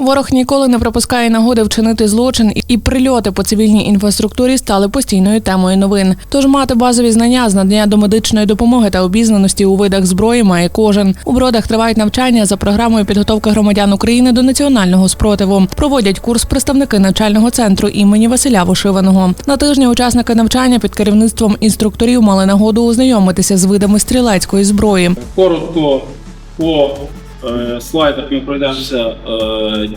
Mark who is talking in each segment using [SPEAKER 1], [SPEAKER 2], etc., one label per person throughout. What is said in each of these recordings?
[SPEAKER 1] Ворог ніколи не пропускає нагоди вчинити злочин, і прильоти по цивільній інфраструктурі стали постійною темою новин. Тож мати базові знання з надання до медичної допомоги та обізнаності у видах зброї має кожен. У бродах тривають навчання за програмою підготовки громадян України до національного спротиву. Проводять курс представники навчального центру імені Василя Вишиваного. На тижні учасники навчання під керівництвом інструкторів мали нагоду ознайомитися з видами стрілецької зброї.
[SPEAKER 2] Коротко по слайдах ми пройдемося, е,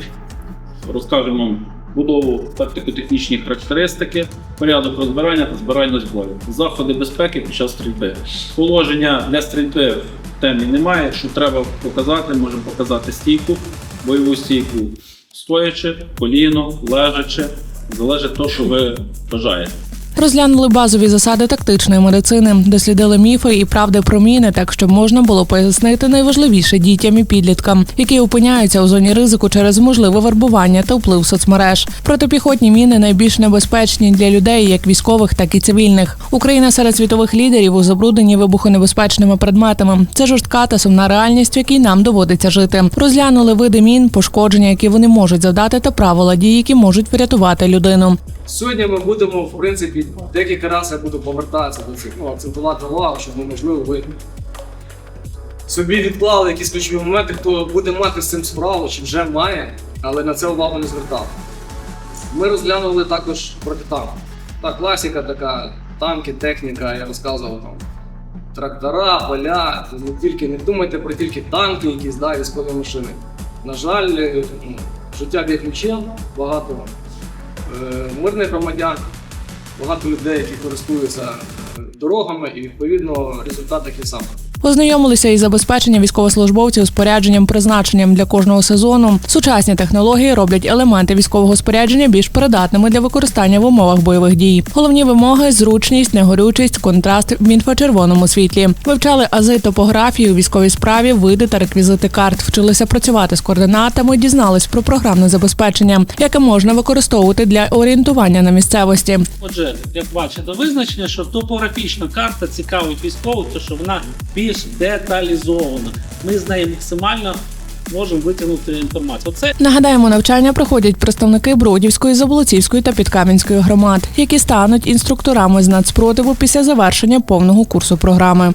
[SPEAKER 2] розкажемо будову тактико-технічні характеристики, порядок розбирання та збирання зброї, заходи безпеки під час стрільби. Положення для стрільби в темі немає. Що треба показати, можемо показати стійку, бойову стійку стоячи, коліно, лежачи, залежить того, що ви бажаєте.
[SPEAKER 1] Розглянули базові засади тактичної медицини, дослідили міфи і правди про міни, так щоб можна було пояснити найважливіше дітям і підліткам, які опиняються у зоні ризику через можливе вербування та вплив соцмереж. Протипіхотні міни найбільш небезпечні для людей, як військових, так і цивільних. Україна серед світових лідерів у забрудненні вибухонебезпечними предметами. Це жорстка та сумна реальність, в якій нам доводиться жити. Розглянули види мін, пошкодження, які вони можуть завдати, та правила дій, які можуть врятувати людину.
[SPEAKER 3] Сьогодні ми будемо, в принципі, декілька разів я буду повертатися до цих, ну, акцентувати увагу, щоб ну, можливо ви собі відклали якісь ключові моменти, хто буде мати з цим справу, чи вже має, але на це увагу не звертав. Ми розглянули також протитанк. Так, класика така, танки, техніка, я розказував там. Трактора, поля, не тільки не думайте про тільки танки, якісь да, військові машини. На жаль, е, ну, життя б'є ключем, багато мирних громадян, багато людей, які користуються е, дорогами, і відповідно результат такий самий.
[SPEAKER 1] Ознайомилися із забезпеченням військовослужбовців спорядженням призначенням для кожного сезону. Сучасні технології роблять елементи військового спорядження більш придатними для використання в умовах бойових дій. Головні вимоги зручність, негорючість, контраст в інфрачервоному світлі. Вивчали ази топографії у військовій справі, види та реквізити карт. Вчилися працювати з координатами, дізнались про програмне забезпечення, яке можна використовувати для орієнтування на місцевості.
[SPEAKER 4] Отже, як бачите, визначення, що топографічна карта цікавить військових, то що вона більш деталізована. Ми з нею максимально можемо витягнути інформацію. Оце
[SPEAKER 1] Нагадаємо, навчання проходять представники Бродівської, Заболоцівської та Підкам'янської громад, які стануть інструкторами з нацпротиву після завершення повного курсу програми.